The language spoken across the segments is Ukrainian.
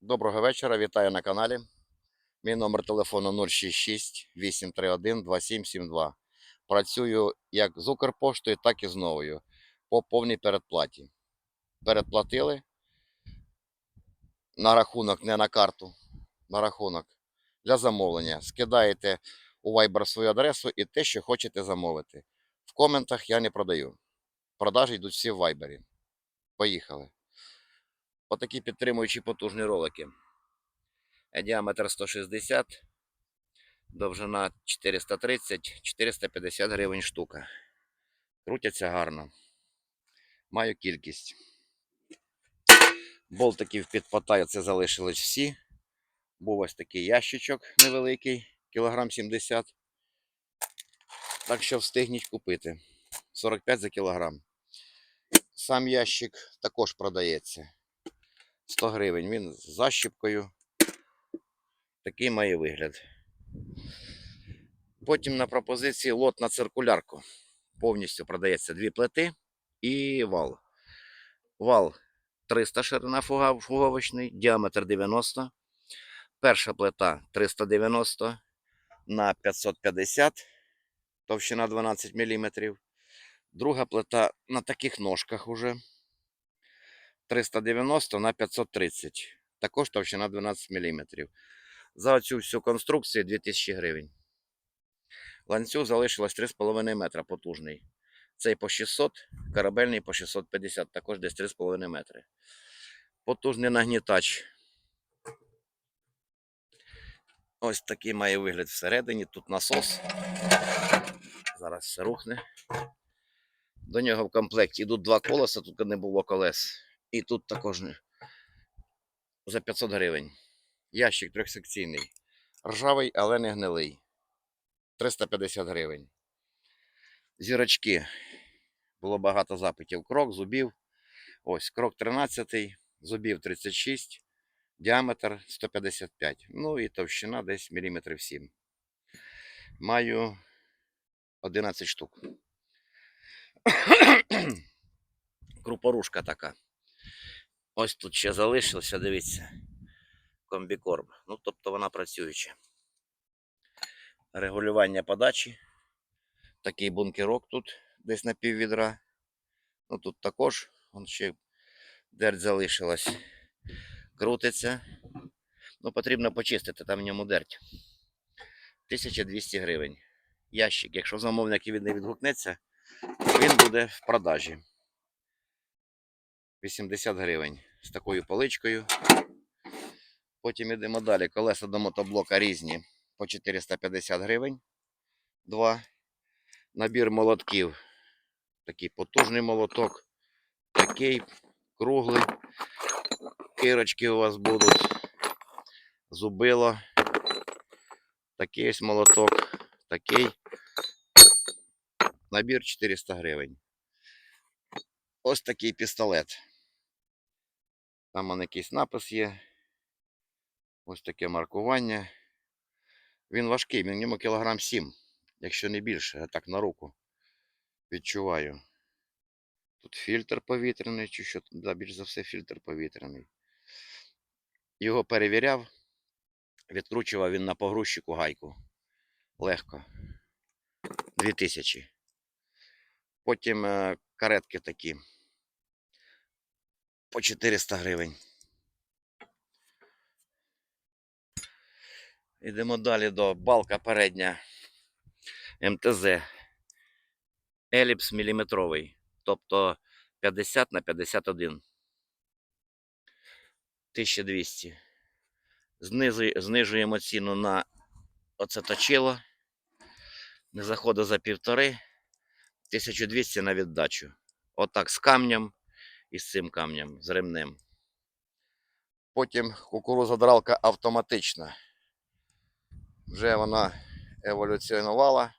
Доброго вечора, вітаю на каналі. Мій номер телефону 066 831 2772. Працюю як з Укрпоштою, так і з новою по повній передплаті. Передплатили на рахунок, не на карту, на рахунок для замовлення. Скидаєте у Viber свою адресу і те, що хочете замовити. В коментах я не продаю. Продажі йдуть всі в Viber. Поїхали. Отакі підтримуючі потужні ролики. Е, Діаметр 160, довжина 430, 450 гривень штука. Крутяться гарно. Маю кількість. Болтиків під Паттайю це залишились всі. Був ось такий ящичок невеликий, кілограм 70. Так що встигніть купити. 45 за кілограм. Сам ящик також продається. 100 гривень. Він з защіпкою. Такий має вигляд. Потім на пропозиції лот на циркулярку. Повністю продається дві плити і вал. Вал 300 ширина фуговочний, діаметр 90. Перша плита 390 на 550, товщина 12 мм. Друга плита на таких ножках уже 390 на 530. Також товщина 12 мм. За цю всю конструкцію 2000 гривень. Ланцюг залишилось 3,5 метра потужний. Цей по 600, корабельний по 650, також десь 3,5 метри. Потужний нагнітач. Ось такий має вигляд всередині. Тут насос. Зараз все рухне. До нього в комплекті йдуть два колеса, тут не було колес. І тут також за 500 гривень. Ящик трьохсекційний. Ржавий, але не гнилий. 350 гривень. Зірочки. Було багато запитів. Крок, зубів. Ось крок 13, зубів 36, діаметр 155. Ну і товщина десь міліметрів 7. Маю 11 штук. Крупорушка така. Ось тут ще залишилося, дивіться. Комбікорм. Ну, тобто вона працююча. Регулювання подачі. Такий бункерок тут десь на пів відра. Ну тут також вон ще дерть залишилась. Крутиться. Ну, потрібно почистити, там в ньому дерть. 1200 гривень. Ящик, якщо замовник від не відгукнеться, він буде в продажі. 80 гривень з такою поличкою. Потім йдемо далі. Колеса до мотоблока різні по 450 гривень. Два. Набір молотків. Такий потужний молоток. Такий круглий. Кирочки у вас будуть. Зубило. Такий ось молоток. Такий. Набір 400 гривень. Ось такий пістолет. Там он якийсь напис є. Ось таке маркування. Він важкий, він в ньому кілограм 7, якщо не більше, я так на руку відчуваю. Тут фільтр повітряний, чи що, да, більш за все фільтр повітряний. Його перевіряв, відкручував він на погрузчику гайку. Легко. 2000. Потім е, каретки такі. По 400 гривень. Йдемо далі до балка передня МТЗ. Еліпс міліметровий. Тобто 50 на 51. 1200. Знизу, знижуємо ціну на оце точило. Не заходить за півтори. 1200 на віддачу. Отак з камнем і з цим камнем, з ремнем. Потім кукурузодралка автоматична. Вже вона еволюціонувала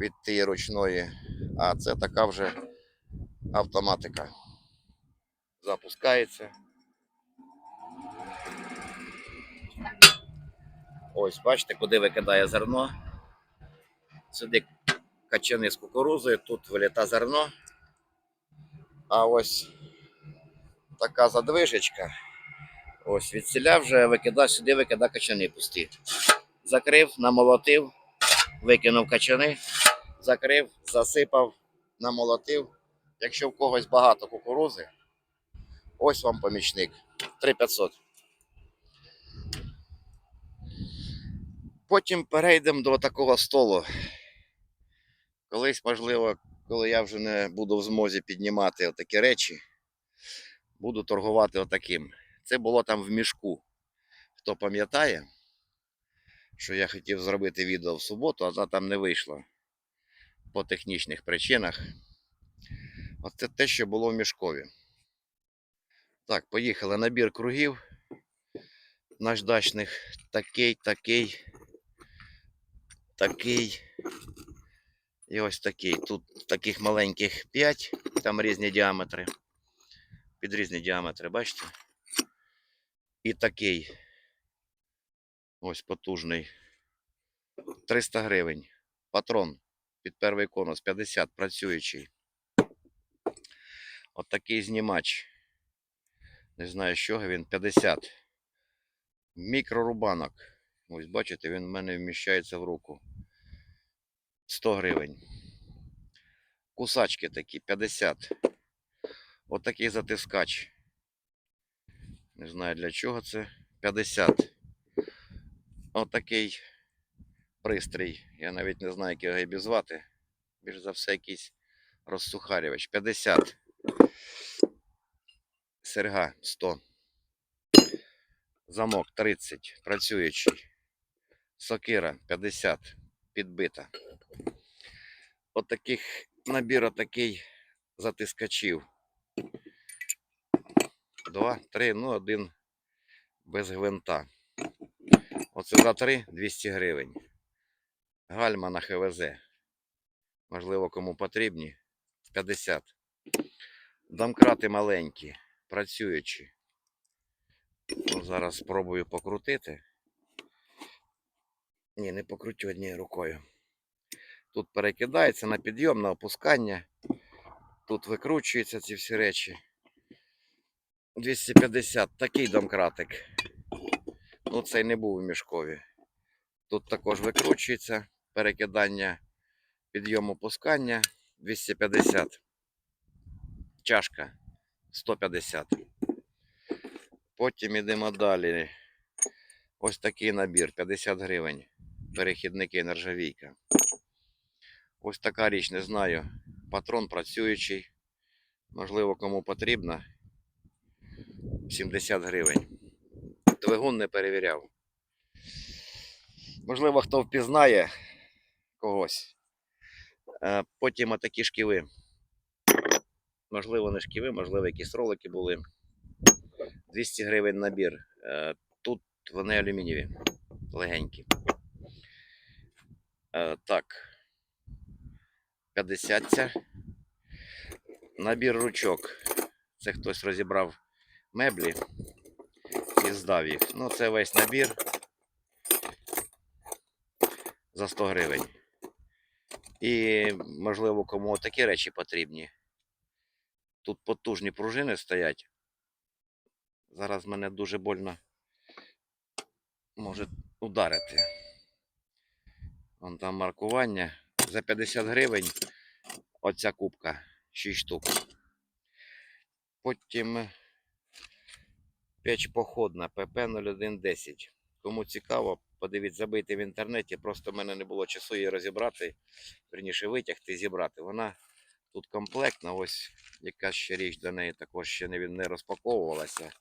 від тієї ручної, а це така вже автоматика. Запускається. Ось, бачите, куди викидає зерно. Сюди качани з кукурузою, тут виліта зерно. А ось така задвижечка. Ось, відсіля вже викидав сюди, викидав качани пусті. Закрив, намолотив, викинув качани, закрив, засипав, намолотив. Якщо в когось багато кукурузи, ось вам помічник. 3500. Потім перейдемо до такого столу. Колись, можливо, коли я вже не буду в змозі піднімати отакі речі, буду торгувати отаким. Це було там в мішку. Хто пам'ятає, що я хотів зробити відео в суботу, а там не вийшло по технічних причинах. Оце те, що було в мішкові. Так, поїхали. Набір кругів наждачних. Такий, такий, такий. І ось такий. Тут таких маленьких 5, там різні діаметри. Під різні діаметри, бачите? І такий. Ось потужний. 300 гривень. Патрон під перший конус 50 працюючий. От такий знімач. Не знаю, чого він 50. Мікрорубанок. Ось бачите, він в мене вміщається в руку. 100 гривень. Кусачки такі 50. Отакий затискач. Не знаю для чого це. 50. Отакий пристрій. Я навіть не знаю, як його обізвати. Більш за все, якийсь розсухарювач. 50. Серга 100. Замок 30. Працюючий. Сокира 50. Підбита. От набір отакий затискачів. Два, три, ну один без гвинта. Оце за три 200 гривень. Гальма на ХВЗ. Можливо, кому потрібні. 50. Домкрати маленькі, працюючі. Ну, зараз спробую покрутити. Ні, не покрутю однією рукою. Тут перекидається на підйом, на опускання. Тут викручуються ці всі речі. 250. Такий домкратик. Ну, цей не був у мішкові. Тут також викручується перекидання, підйом опускання 250. Чашка 150. Потім йдемо далі. Ось такий набір 50 гривень. Перехідники нержавійка. Ось така річ, не знаю. Патрон працюючий. Можливо, кому потрібно. 70 гривень. Двигун не перевіряв. Можливо, хто впізнає когось. Е, Потім отакі шківи. Можливо, не шківи, можливо, якісь ролики були. 200 гривень набір. Е, Тут вони алюмінієві, легенькі. Е, Так. 50 ця. Набір ручок. Це хтось розібрав меблі і здав їх. Ну, це весь набір за 100 гривень. І, можливо, кому такі речі потрібні. Тут потужні пружини стоять. Зараз мене дуже больно може ударити. Вон там маркування. За 50 гривень оця кубка 6 штук. Потім печ походна ПП-0110. Кому цікаво, подивіться, забийте в інтернеті. Просто в мене не було часу її розібрати, верніше витягти, зібрати. Вона тут комплектна, ось яка ще річ до неї також ще не, не розпаковувалася.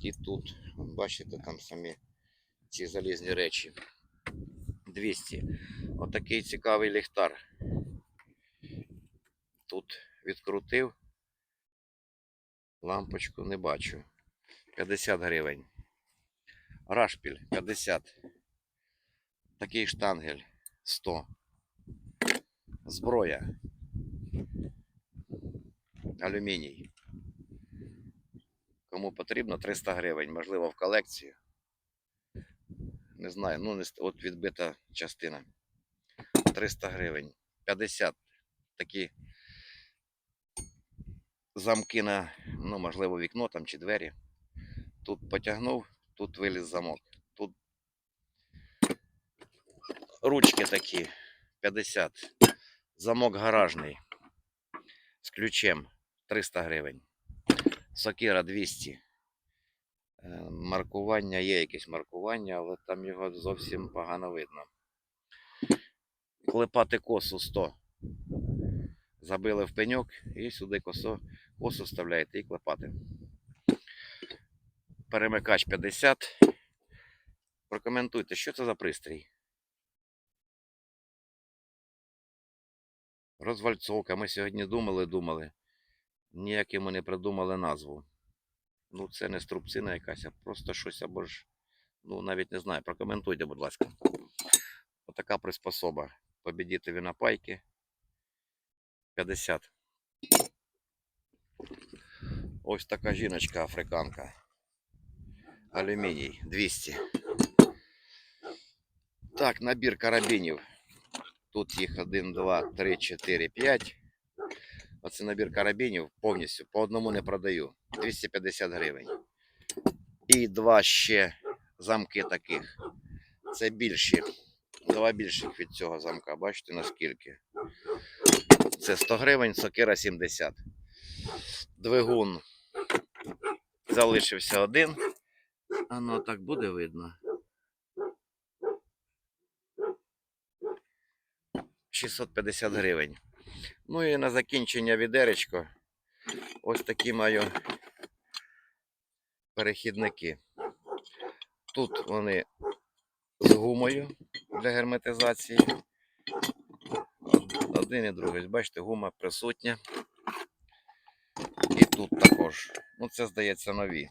І тут, бачите, там самі ці залізні речі. 200. Отакий цікавий ліхтар. Тут відкрутив. Лампочку не бачу. 50 гривень. Рашпіль 50. Такий штангель 100. Зброя. Алюміній. Кому потрібно 300 гривень, можливо, в колекцію. Не знаю, ну от відбита частина. 300 гривень. 50. Такі замки на, ну, можливо, вікно там чи двері. Тут потягнув, тут виліз замок. Тут ручки такі 50. Замок гаражний з ключем 300 гривень. Сокира 200. Е, Маркування є якесь маркування, але там його зовсім погано видно. Клепати косу 100. Забили в пеньок і сюди косу, косу вставляєте і клепати. Перемикач 50. Прокоментуйте, що це за пристрій? Розвальцовка. Ми сьогодні думали, думали. Ніяк ми не придумали назву. Ну, це не струбцина якась, а просто щось або ж. Ну, навіть не знаю. Прокоментуйте, будь ласка. Отака приспособа. Побідітові напайки. 50. Ось така жіночка африканка. Алюміній 200. Так, набір карабінів. Тут їх 1, 2, 3, 4, 5. Оце набір карабінів повністю. По одному не продаю. 250 гривень. І два ще замки таких. Це більші. Два більших від цього замка. Бачите наскільки? Це 100 гривень, сокира 70. Двигун залишився один. А ну так буде видно. 650 гривень. Ну і на закінчення відеречко. Ось такі маю перехідники. Тут вони з гумою для герметизації. Один і другий. Бачите, гума присутня. І тут також. Ну, це здається нові.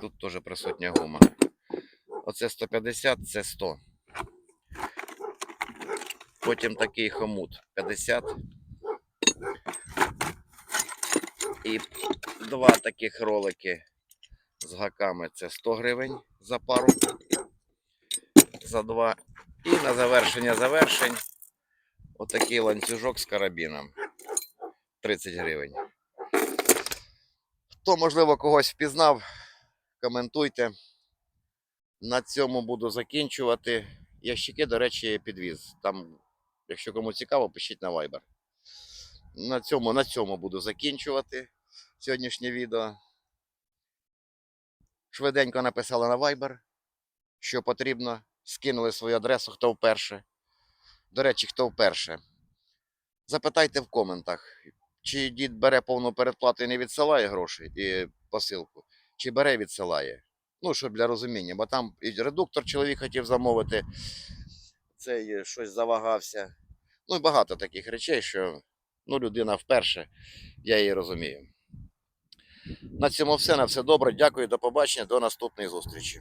Тут теж присутня гума. Оце 150, це 100. Потім такий хомут 50. І два таких ролики з гаками це 100 гривень за пару. За два. І на завершення завершень отакий ланцюжок з карабіном. 30 гривень. Хто, можливо, когось впізнав, коментуйте. На цьому буду закінчувати. Ящики, до речі, підвіз. Там, якщо кому цікаво, пишіть на Viber. На цьому, на цьому буду закінчувати сьогоднішнє відео. Швиденько написали на Viber, що потрібно. Скинули свою адресу, хто вперше. До речі, хто вперше. Запитайте в коментах, чи дід бере повну передплату і не відсилає гроші і посилку, чи бере і відсилає. Ну, щоб для розуміння, бо там і редуктор чоловік хотів замовити, цей щось завагався. Ну і багато таких речей, що ну, людина вперше, я її розумію. На цьому все, на все добре. Дякую, до побачення, до наступної зустрічі.